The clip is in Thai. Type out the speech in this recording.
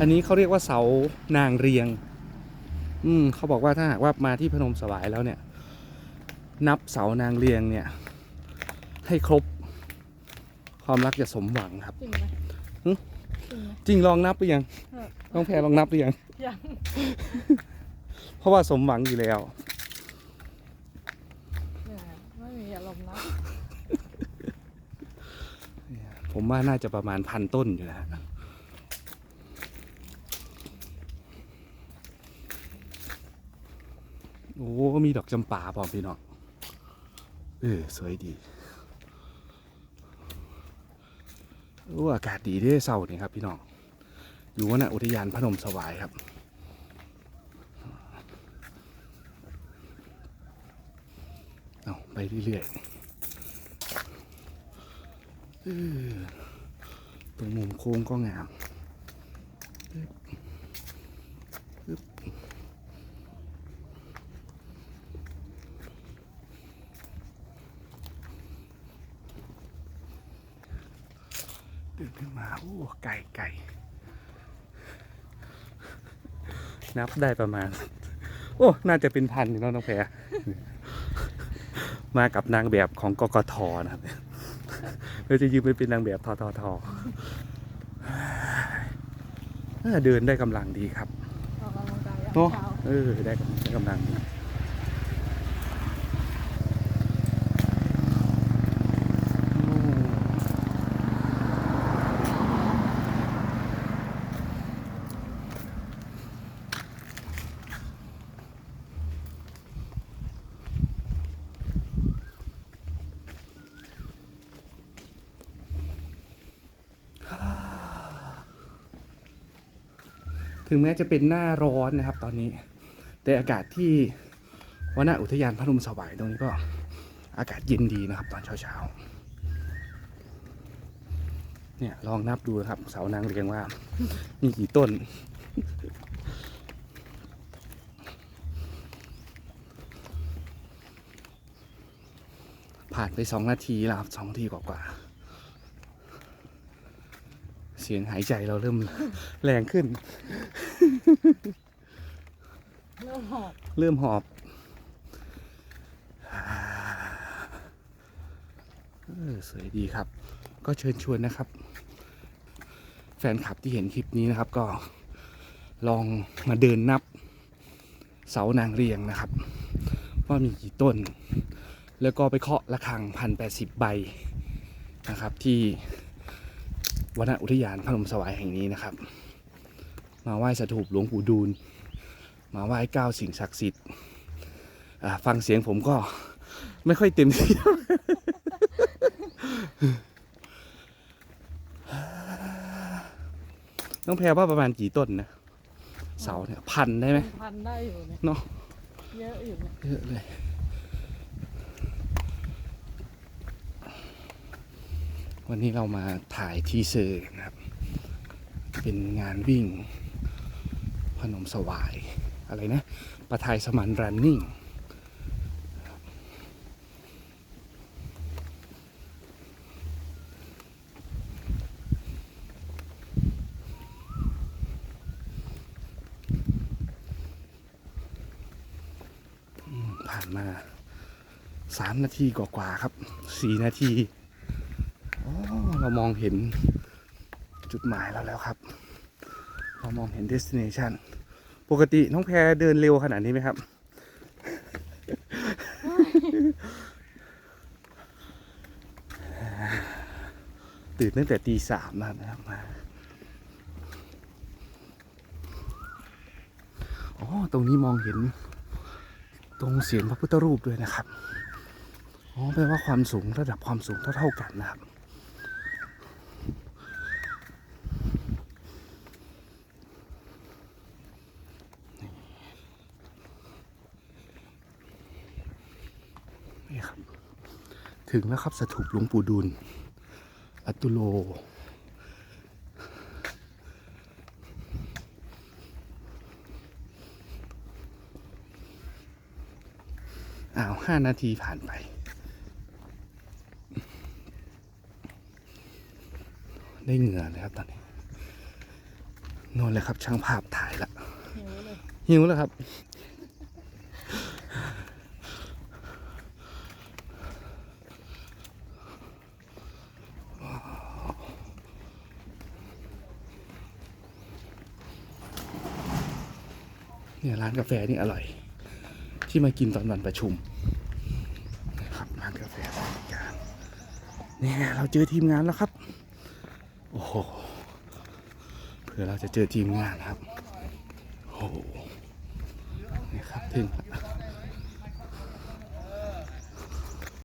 อันนี้เขาเรียกว่าเสานางเรียง อืมเขาบอกว่าถ้าหากว่ามาที่พนมสวายแล้วเนี่ย นับเสานางเรียงเนี่ย ให้ครบ ความรักจะสมหวังครับ จริงไหมหึ จริงไหม จริงลองนับหรือยังเออ น้องแพรลองนับหรือยัง ยังเพราะว่าสมหวังอยู่แล้ว เนี่ยไม่มีอารมณ์นะผมว่าน่าจะประมาณพันต้นอยู่นะฮะ โอ้มีดอกจำปาพร้อมพี่น้องเออสวยดีโอ้อากาศดีเด้เศร้านี่ครับพี่น้องอยู่วนะอุทยานพนมสวายครับ เอาไปเรื่อยๆตรงมุมโค้งก็งามปึ๊บปึ๊บเดินขึ้นมา โอ้ไก่ไก่นับได้ประมาณ โอ้ น่าจะเป็นพันอยู่เนาะน้องแพรมากับนางแบบของกกทนะครับเราจะยืมไปเป็นนางแบบทททเออเดินได้กำลังดีครับออกกำลังกายยามเนาะเช้าเออได้กำได้กำลังดี ถึงแม้จะเป็นหน้าร้อนนะครับ ตอนนี้ แต่อากาศที่วันอุทยานพระนมสวายตรงนี้ก็อากาศเย็นดีนะครับ ตอนเช้าๆ เนี่ยลองนับดูนะครับ เสานางเรียงว่า มีกี่ต้น ผ่านไปสองนาทีแล้วครับสองนาทีกว่าๆ เสียงหายใจเราเริ่มแรงขึ้น เริ่มหอบ เริ่มหอบ เออสวยดีครับ ก็เชิญชวนนะครับ แฟนคลับที่เห็นคลิปนี้นะครับ ก็ลองมาเดินนับ เสานางเรียงนะครับ ว่ามีกี่ต้น แล้วก็ไปเคาะระฆังพันแปดสิบใบนะครับที่ วนอุทยานพนมสวายแห่งนี้นะครับ มาไหว้สถูปหลวงปู่ดูล มาไหว้เก้าสิ่งศักดิ์สิทธิ์อ่าฟังเสียงผมก็ไม่ค่อยเต็มที่น้องแพรว่าประมาณกี่ต้นนะ เสาเนี่ยพันได้ไหมเป็นพันได้อยู่เนี่ยเนาะเยอะอยู่เนี่ยเยอะเลย วันนี้เรามาถ่ายทีเซอร์นะครับ เป็นงานวิ่งพนมสวาย อะไรนะ ประทายสมันรันนิ่ง ผ่านมาสามนาทีกว่าๆครับสี่นาที เรามองเห็นจุดหมายเราแล้วครับ เรามองเห็น destination ปกติน้องแพรเดินเร็วขนาดนี้ไหมครับ ตื่นตั้งแต่ตีสามนะครับมาอ๋อ ตรงนี้มองเห็น ตรงเสียงพระพุทธรูปด้วยนะครับ อ๋อ แปลว่าความสูงระดับความสูงเท่าๆกันนะครับ นี่ครับ ถึงแล้วครับสถูปหลวงปู่ดูลอัตุโล อ้าวห้านาทีผ่านไป ได้เหงื่อเลยครับตอนนี้นนเลยครับช่างภาพถ่ายละหิวเลยหิวแล้วครับ เนี่ยร้านกาแฟนี่อร่อย ที่มากินตอนวันประชุมนะครับร้านกาแฟบริการเนี่ยเราเจอทีมงานแล้วครับ โอ้โหเผื่อเราจะเจอทีมงานครับโอ้โหนี่ครับถึงละ